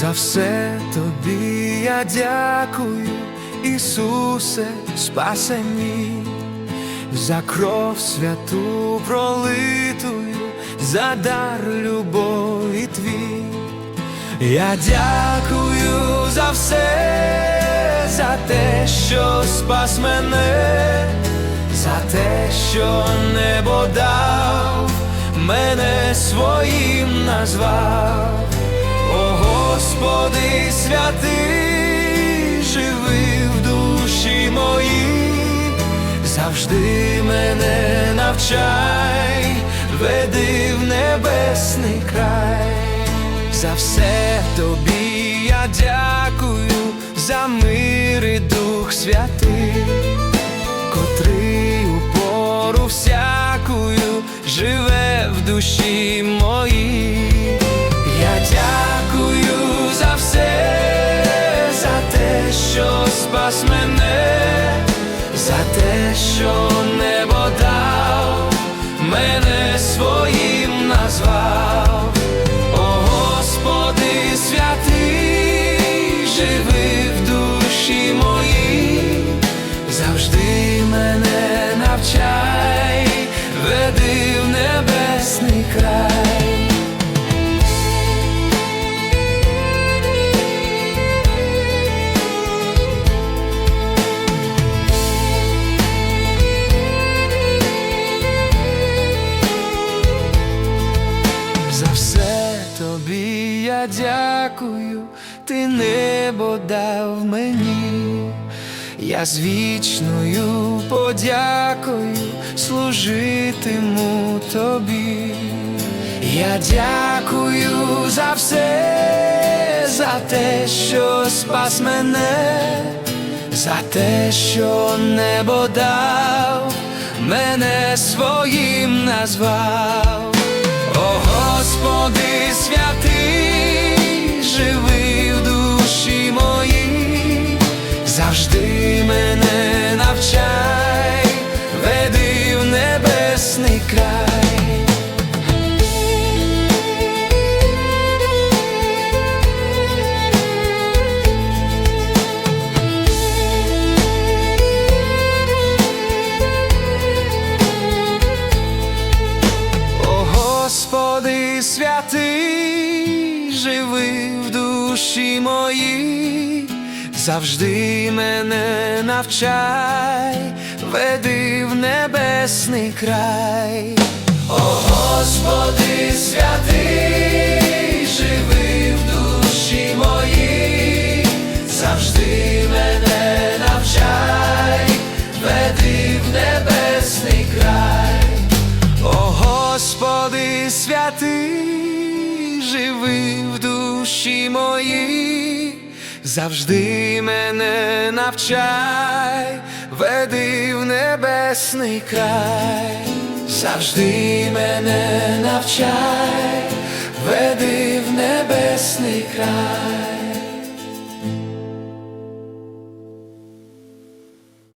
За все тобі я дякую, Ісусе, спасені, за кров святу пролитую, за дар любові твій. Я дякую за все, за те, що спас мене, за те, що небо дав, мене своїм назвав. Господи святий, живи в душі моїй, завжди мене навчай, веди в небесний край. За все тобі я дякую, за мир і дух святий, котрий у пору всякую живе в душі моїй. За те, що небо дав, мене своїм назвав. О Господи святий, живи дякую, ти небо дав мені, я з вічною подякою служитиму тобі. Я дякую за все, за те, що спас мене, за те, що небо дав, мене своїм назвав. О Господи святий, небесний край. О Господи святий, живи в душі моїй, завжди мене навчай, веди в небесний край. О Господи святий, живи в душі моїй, завжди мене навчай, веди в небесний край. О Господи святий, живи в душі моїй, завжди мене навчай, веди в небесний край, завжди мене навчай, веди в небесний край.